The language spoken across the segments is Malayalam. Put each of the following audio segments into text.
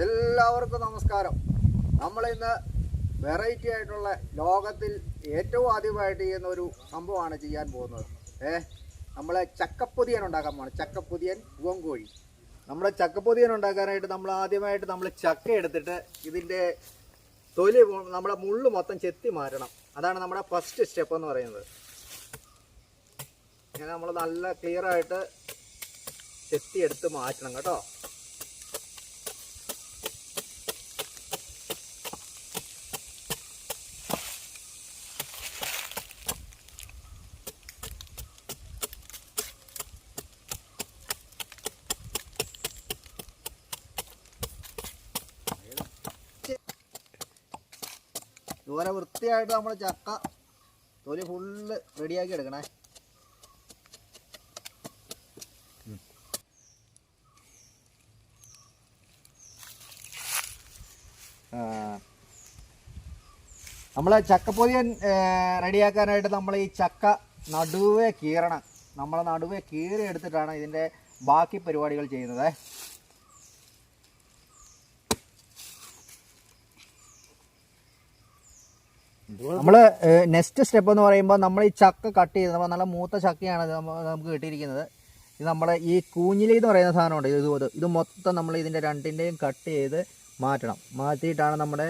എല്ലാവർക്കും നമസ്കാരം. നമ്മളിന്ന് വെറൈറ്റി ആയിട്ടുള്ള ലോകത്തിൽ ഏറ്റവും ആദ്യമായിട്ട് ചെയ്യുന്ന ഒരു സംഭവമാണ് ചെയ്യാൻ പോകുന്നത്. ഏ നമ്മളെ ചക്കപ്പൊതിയൻ ഉണ്ടാക്കാൻ പോകണം ചക്കപ്പൊതിയൻ പൂവൻകോഴി നമ്മുടെ ചക്കപ്പൊതിയൻ ഉണ്ടാക്കാനായിട്ട് നമ്മൾ ആദ്യമായിട്ട് നമ്മൾ ചക്ക എടുത്തിട്ട് ഇതിന്റെ തൊലി നമ്മുടെ മുള്ള് മൊത്തം ചെത്തി മാറ്റണം. അതാണ് നമ്മുടെ ഫസ്റ്റ് സ്റ്റെപ്പ് എന്ന് പറയുന്നത്. ഇങ്ങനെ നമ്മൾ നല്ല ക്ലിയറായിട്ട് ചെത്തി എടുത്ത് മാറ്റണം കേട്ടോ. ഇതുപോലെ വൃത്തിയായിട്ട് നമ്മൾ ചക്ക തൊലി ഫുള്ള് റെഡിയാക്കി എടുക്കണേ. നമ്മൾ ചക്കപ്പൊതിയൻ റെഡിയാക്കാനായിട്ട് നമ്മൾ ഈ ചക്ക നടുവേ കീറണം. നമ്മൾ നടുവേ കീറി എടുത്തിട്ടാണ് ഇതിന്റെ ബാക്കി പരിപാടികൾ ചെയ്യുന്നത്. നമ്മൾ നെക്സ്റ്റ് സ്റ്റെപ്പ് എന്ന് പറയുമ്പോൾ നമ്മൾ ഈ ചക്ക കട്ട് ചെയ്ത് നമ്മൾ നല്ല മൂത്ത ചക്കയാണ് നമുക്ക് കിട്ടിയിരിക്കുന്നത്. ഇത് നമ്മുടെ ഈ കൂഞ്ഞിലി എന്ന് പറയുന്ന സാധനമുണ്ട്. ഇത് ഇത് മൊത്തം നമ്മൾ ഇതിന്റെ രണ്ടിന്റെയും കട്ട് ചെയ്ത് മാറ്റണം. മാറ്റിയിട്ടാണ് നമ്മുടെ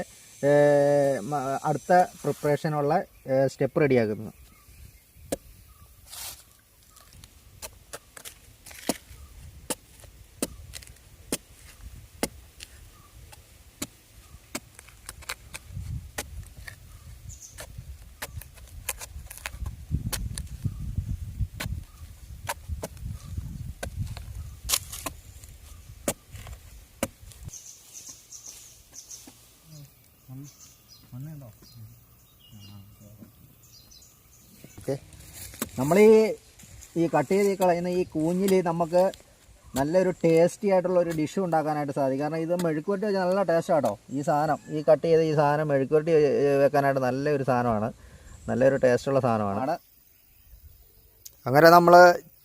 അടുത്ത പ്രിപ്പറേഷനുള്ള സ്റ്റെപ്പ് റെഡിയാക്കുന്നത് ഓക്കെ നമ്മൾ ഈ ഈ കട്ട് ചെയ്ത് കളയുന്ന ഈ കൂഞ്ഞിൽ നമുക്ക് നല്ലൊരു ടേസ്റ്റി ആയിട്ടുള്ള ഒരു ഡിഷ് ഉണ്ടാക്കാനായിട്ട് സാധിക്കും. കാരണം ഇത് മെഴുക്കുവരട്ടി വെച്ചാൽ നല്ല ടേസ്റ്റ് ആട്ടോ. ഈ സാധനം ഈ കട്ട് ചെയ്ത ഈ സാധനം മെഴുക്കുവരട്ടി വെക്കാനായിട്ട് നല്ലൊരു സാധനമാണ്. നല്ലൊരു ടേസ്റ്റുള്ള സാധനമാണ്. അങ്ങനെ നമ്മൾ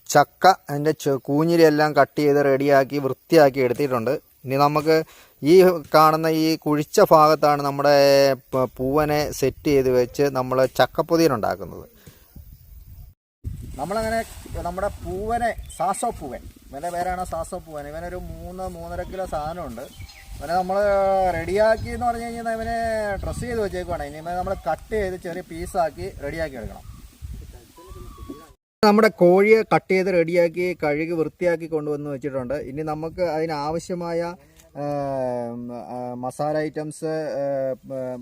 ചക്ക അതിന്റെ കൂഞ്ഞിലെല്ലാം കട്ട് ചെയ്ത് റെഡിയാക്കി വൃത്തിയാക്കി എടുത്തിട്ടുണ്ട്. ഇനി നമുക്ക് ഈ കാണുന്ന ഈ കുഴിച്ച ഭാഗത്താണ് നമ്മുടെ പൂവനെ സെറ്റ് ചെയ്ത് വെച്ച് നമ്മൾ ചക്കപ്പൊതിയൻ ഉണ്ടാക്കുന്നത് നമ്മളങ്ങനെ നമ്മുടെ പൂവനെ സാസോ പൂവൻ. ഇവന്റെ പേരാണ് സാസോ പൂവൻ. ഇവനൊരു മൂന്ന് മൂന്നര കിലോ സാധനമുണ്ട്. ഇവനെ നമ്മൾ റെഡിയാക്കി എന്ന് പറഞ്ഞു കഴിഞ്ഞാൽ ഇവനെ ഡ്രസ്സ് ചെയ്ത് വെച്ചേക്കുവാണ്. ഇനി ഇവനെ നമ്മൾ കട്ട് ചെയ്ത് ചെറിയ പീസാക്കി റെഡിയാക്കി എടുക്കണം. നമ്മുടെ കോഴിയെ കട്ട് ചെയ്ത് റെഡിയാക്കി കഴുകി വൃത്തിയാക്കി കൊണ്ടുവന്ന് വെച്ചിട്ടുണ്ട്. ഇനി നമുക്ക് അതിനാവശ്യമായ മസാല ഐറ്റംസ്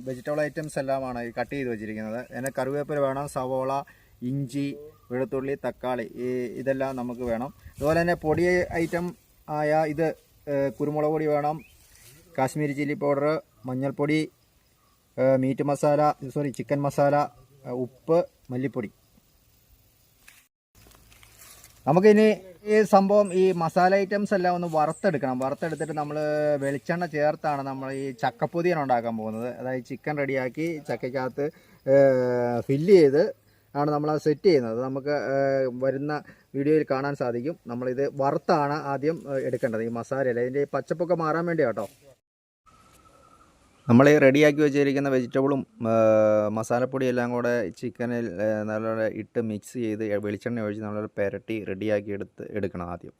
വെജിറ്റബിൾ ഐറ്റംസ് എല്ലാമാണ് കട്ട് ചെയ്ത് വെച്ചിരിക്കുന്നത്. അതിന് കറിവേപ്പില വേണം സവോള ഇഞ്ചി വെളുത്തുള്ളി തക്കാളി ഇതെല്ലാം നമുക്ക് വേണം. അതുപോലെ തന്നെ പൊടി ഐറ്റം ആയ ഇത് കുരുമുളക് പൊടി വേണം കാശ്മീരി ചില്ലി പൗഡർ മഞ്ഞൾപ്പൊടി meat masala sorry chicken masala ഉപ്പ് മല്ലിപ്പൊടി. നമുക്കിനി ഈ സംഭവം ഈ മസാല ഐറ്റംസ് എല്ലാം ഒന്ന് വറുത്തെടുക്കണം. വറുത്തെടുത്തിട്ട് നമ്മൾ വെളിച്ചെണ്ണ ചേർത്താണ് നമ്മൾ ഈ ചക്കപ്പൊതിയാണ് ഉണ്ടാക്കാൻ പോകുന്നത്. അതായത് ചിക്കൻ റെഡിയാക്കി ചക്കയ്ക്കകത്ത് ഫില്ല് ചെയ്ത് ആണ് നമ്മൾ അത് സെറ്റ് ചെയ്യുന്നത്. നമുക്ക് വരുന്ന വീഡിയോയിൽ കാണാൻ സാധിക്കും. നമ്മളിത് വറുത്താണ് ആദ്യം എടുക്കേണ്ടത്. ഈ മസാലയിൽ ഇതിന്റെ ഈ പച്ചപ്പൊക്കെ മാറാൻ വേണ്ടി കേട്ടോ നമ്മൾ റെഡിയാക്കി വെച്ചിരിക്കുന്ന വെജിറ്റബിളും മസാലപ്പൊടി എല്ലാം കൂടെ ചിക്കനിൽ നല്ലപോലെ ഇട്ട് മിക്സ് ചെയ്ത് വെളിച്ചെണ്ണ ഒഴിച്ച് നല്ലൊരു പുരട്ടി റെഡിയാക്കി എടുത്ത് എടുക്കണം ആദ്യം.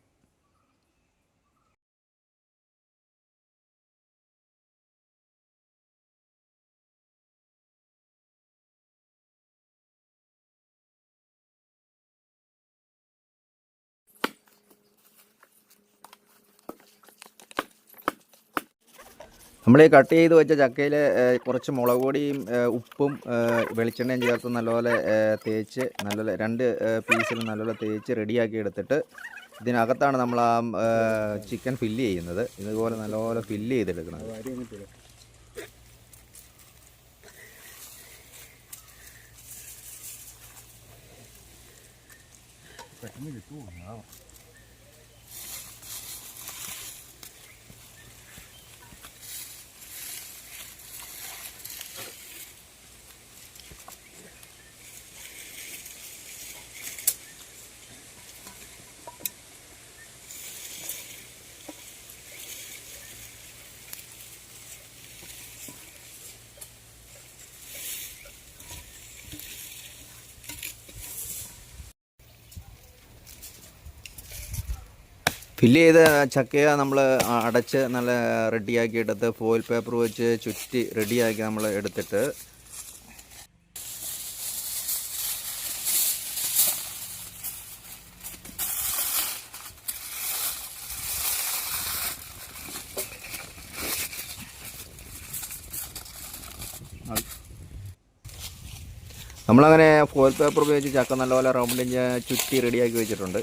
നമ്മൾ ഈ കട്ട് ചെയ്ത് വെച്ച ചക്കയിൽ കുറച്ച് മുളക് പൊടിയും ഉപ്പും വെളിച്ചെണ്ണയും ചേർത്ത് നല്ലപോലെ തേച്ച് നല്ലപോലെ രണ്ട് പീസിൽ നല്ലപോലെ തേച്ച് റെഡിയാക്കി എടുത്തിട്ട് ഇതിനകത്താണ് നമ്മൾ ആ ചിക്കൻ ഫില്ല് ചെയ്യുന്നത്. ഇതുപോലെ നല്ലപോലെ ഫില്ല് ചെയ്തെടുക്കുന്നത് പെട്ടെന്ന് കിട്ടുമോ ഫില്ല് ചെയ്ത ചക്കയ നമ്മൾ അടച്ച് നല്ല റെഡിയാക്കി എടുത്ത് ഫോയിൽ പേപ്പർ വെച്ച് ചുറ്റി റെഡിയാക്കി നമ്മൾ എടുത്തിട്ട് നമ്മളങ്ങനെ ഫോയിൽ പേപ്പർ ഉപയോഗിച്ച് ചക്ക നല്ലപോലെ റൗണ്ടിൽ ചുറ്റി റെഡിയാക്കി വെച്ചിട്ടുണ്ട്.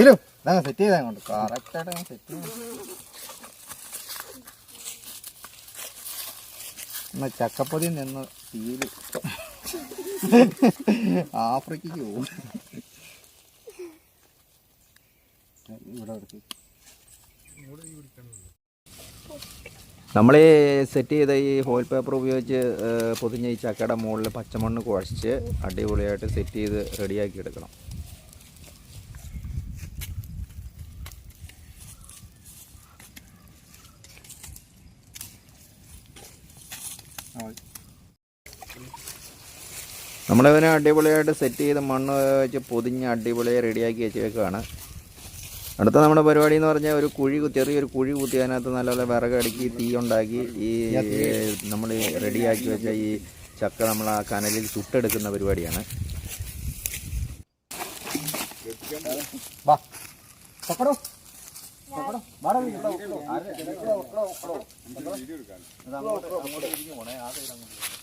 ഇരു. സെറ്റ് ചെയ്താൽ കൊണ്ട് കറക്റ്റായിട്ട് സെറ്റ് എന്നാ ചക്കപ്പൊതി നിന്ന് തീര് ആഫ്രിക്കയ്ക്ക് പോകും. ഇവിടെ എടുത്ത് നമ്മൾ ഈ സെറ്റ് ചെയ്ത ഈ ഹോൾ പേപ്പർ ഉപയോഗിച്ച് പൊതിഞ്ഞ ഈ ചക്കയുടെ മുകളിൽ പച്ചമണ്ണ് കുഴച്ച് അടിപൊളിയായിട്ട് സെറ്റ് ചെയ്ത് റെഡിയാക്കി എടുക്കണം. നമ്മളിവനെ അടിപൊളിയായിട്ട് സെറ്റ് ചെയ്ത് മണ്ണ് വെച്ച് പൊതിഞ്ഞ് അടിപൊളിയായി റെഡിയാക്കി വെച്ചേക്കാണ് അടുത്ത നമ്മുടെ പരിപാടി എന്ന് പറഞ്ഞാൽ ഒരു കുഴി ചെറിയൊരു കുഴി കുത്തി അതിനകത്ത് നല്ലപോലെ വിറകടുക്കി തീ ഉണ്ടാക്കി ഈ നമ്മൾ റെഡിയാക്കി വെച്ച ഈ ചക്ക നമ്മൾ ആ കനലിൽ ചുട്ടെടുക്കുന്ന പരിപാടിയാണ്. അങ്ങോട്ട്.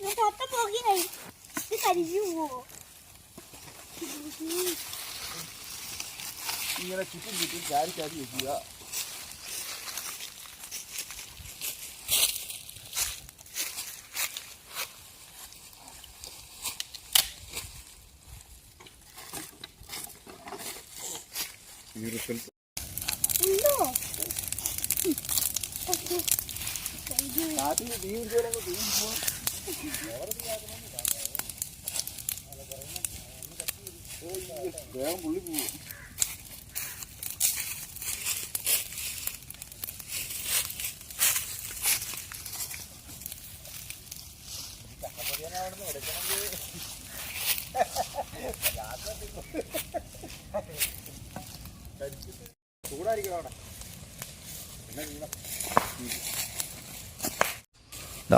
nó thật tao bỏ cái này. Cái này đi vô như là chỉ có gì cũng giải cái gì vậy തീ പോകും വേഗം പുള്ളി പോകും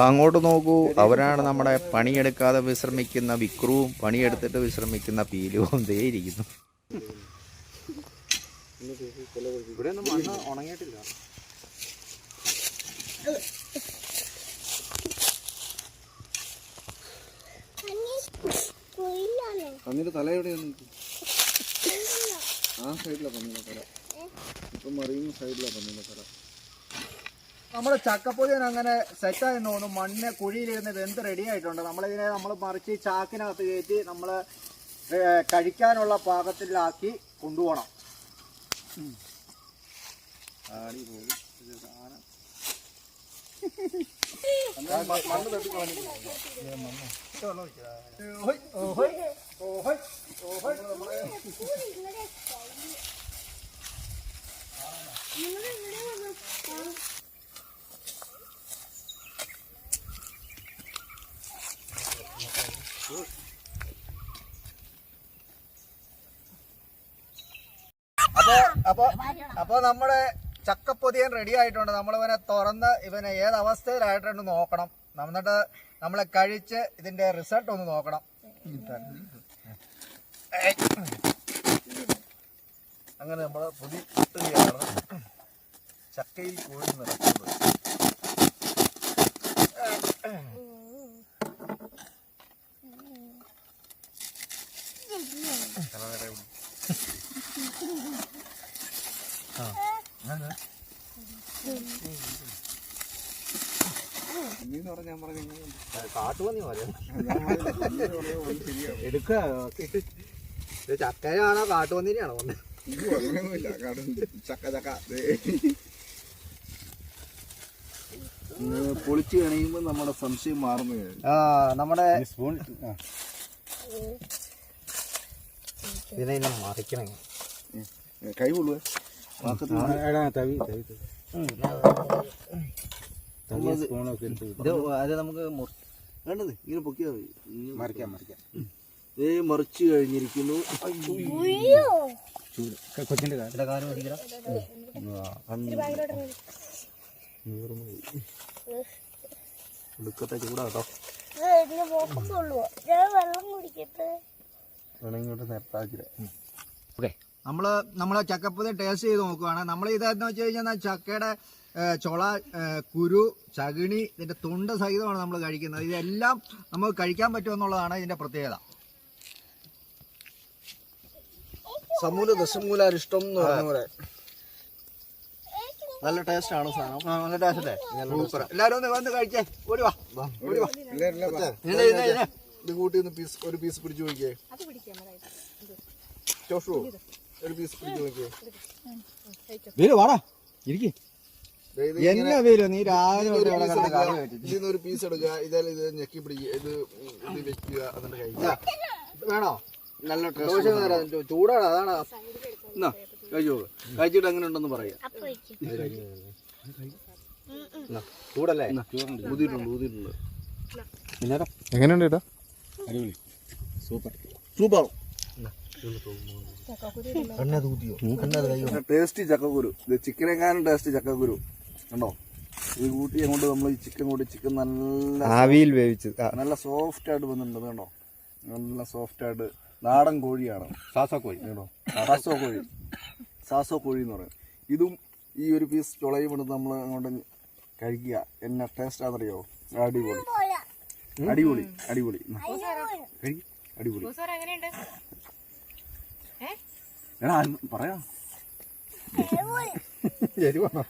അങ്ങോട്ട് നോക്കൂ. അവരാണ് നമ്മുടെ പണിയെടുക്കാതെ വിശ്രമിക്കുന്ന വിക്രുവും പണിയെടുത്തിട്ട് വിശ്രമിക്കുന്ന പീലുവും ദേ ഇരിക്കുന്നു. പന്നിയുടെ തല എവിടെയാണ് ആ സൈഡിലാണ് പന്നിയുടെ തല. ഇപ്പം മറിയുന്ന സൈഡിലാണ് പന്നിയുടെ തല. നമ്മുടെ ചക്കപ്പൊതിയൻ അങ്ങനെ സെറ്റായെന്ന് തോന്നുന്നു. മണ്ണ് കുഴിയിലിരുന്ന് വെന്ത് റെഡി ആയിട്ടുണ്ട്? നമ്മളിതിനെ നമ്മൾ മറിച്ച് ചാക്കിനകത്ത് കയറ്റി നമ്മൾ കഴിക്കാനുള്ള പാകത്തിലാക്കി കൊണ്ടുപോകണം. മണ്ണ് തട്ടി കളഞ്ഞിട്ട് അപ്പൊ അപ്പൊ അപ്പൊ നമ്മുടെ ചക്കപ്പൊതിയൻ റെഡി ആയിട്ടുണ്ട്. നമ്മളിവനെ തുറന്ന് ഇവനെ ഏത് അവസ്ഥയിലായിട്ടുണ്ട് നോക്കണം. എന്നിട്ട് നമ്മളെ കഴിച്ച് ഇതിന്റെ റിസൾട്ട് ഒന്ന് നോക്കണം. അങ്ങനെ നമ്മൾ പൊതി കിട്ടുകയാണ് ചക്കയിൽ കോഴി നിറക്കുന്നത് അപ്പം ഞാൻ പറഞ്ഞു കാട്ടുപന്നി പോലെ കാട്ടുപന്നിനെയാണോ വന്നത് ചക്ക ചക്ക. പൊളിച്ചു കഴിയുമ്പോ നമ്മുടെ സംശയം മാറുന്നു. നമ്മുടെ സ്പൂൺ ഇതിനെ മറിക്കണേ. കൈ കൊള്ളുക അത് നമുക്ക് മുറി- വേണ്ടത് ഇങ്ങനെ പൊക്കിയാൽ മതി. മറിക്കാം മറിക്കാം. ഏ മറിച്ച് കഴിഞ്ഞിരിക്കുന്നു. കൊച്ചിന്റെ കാര്യം ഇതിന്റെ കാൽ പിടിക്കണം ഒടുക്കത്തെ ചൂടാ കേട്ടോ ഇതിന് പോക്കുള്ളൂ ഞാൻ വെള്ളം കുടിക്കട്ടെ. വേണമെങ്കിൽ ഇങ്ങോട്ട് നമ്മൾ നമ്മൾ ചക്കപ്പുതി ടേസ്റ്റ് ചെയ്ത് നോക്കുവാണ്. നമ്മൾ ഇതെന്ന് വെച്ച് കഴിഞ്ഞാൽ ചക്കയുടെ ചൊള കുരു ചകിണി ഇതിന്റെ തൊണ്ട സഹിതമാണ് നമ്മൾ കഴിക്കുന്നത്. ഇതെല്ലാം നമുക്ക് കഴിക്കാൻ പറ്റുമെന്നുള്ളതാണ് ഇതിന്റെ പ്രത്യേകത. സമൂല ദശമൂലാരിഷ്ടം എന്ന് പറഞ്ഞ പോലെ. നല്ല ടേസ്റ്റ് ആണ് സാധനം? നല്ല ടേസ്റ്റ് സൂപ്പർ എല്ലാവരും ഒന്ന് വന്ന് കഴിച്ചേ. ഓടി വാ. ഓടി വാ. ഇത് കൂട്ടി ഒന്ന് പീസ് ഒരു പീസ് പിടിച്ചു നോക്കിയേ. ചോഷു ഒരു പീസ് പിടിച്ചു നോക്കിയേ. വാടാ. ഇരിക്കേ. എന്നാ വരും നീ രാവിലെ ഇതിന്ന് ഒരു പീസ് എടുക്കുക. ഇതായാലും ഇത് ഞെക്കി പിടിക്കുക. ഇത് ഇത് വെക്കുക അതിന്റെ കഴിക്കുക. ഇത് വേണോ? നല്ല ദോശ ചൂടാണ് അതാണ്? എന്നാ കഴിച്ചു കഴിച്ചിട്ട് എങ്ങനെ ഉണ്ടെന്ന് പറയാം. അപ്പൊ വെക്കും. ചൂടല്ലേ? ഊതിയിട്ടുണ്ട് ഊതിയിട്ടുണ്ട്. എങ്ങനെയുണ്ട് അടിപൊളി. സൂപ്പർ. ടേസ്റ്റ് ചക്കക്കുരു. ചിക്കനേക്കാളും ടേസ്റ്റ് ചക്കക്കുരു. കണ്ടോ? ഇത് കൂട്ടി അങ്ങോട്ട് നമ്മൾ ഈ ചിക്കൻ കൂടി ചിക്കൻ നല്ല ആവിയിൽ വേവിച്ചത് നല്ല സോഫ്റ്റ് ആയിട്ട് വന്നിട്ടുണ്ട് കണ്ടോ? നല്ല സോഫ്റ്റ് ആയിട്ട്. നാടൻ കോഴിയാണ്. സാസോ കോഴി കേട്ടോ സാസോ കോഴി. സാസോ കോഴി എന്ന് പറയും. ഇതും ഈ ഒരു പീസ് ചുളയും എടുത്ത് നമ്മൾ അങ്ങോട്ട് കഴിക്കുക. എന്നാ ടേസ്റ്റ് ആണെന്നറിയോ? അടിപൊളി. അടിപൊളി അടിപൊളി. അടിപൊളി. എടാ പറയാ. പറയാ എരിവാണോ?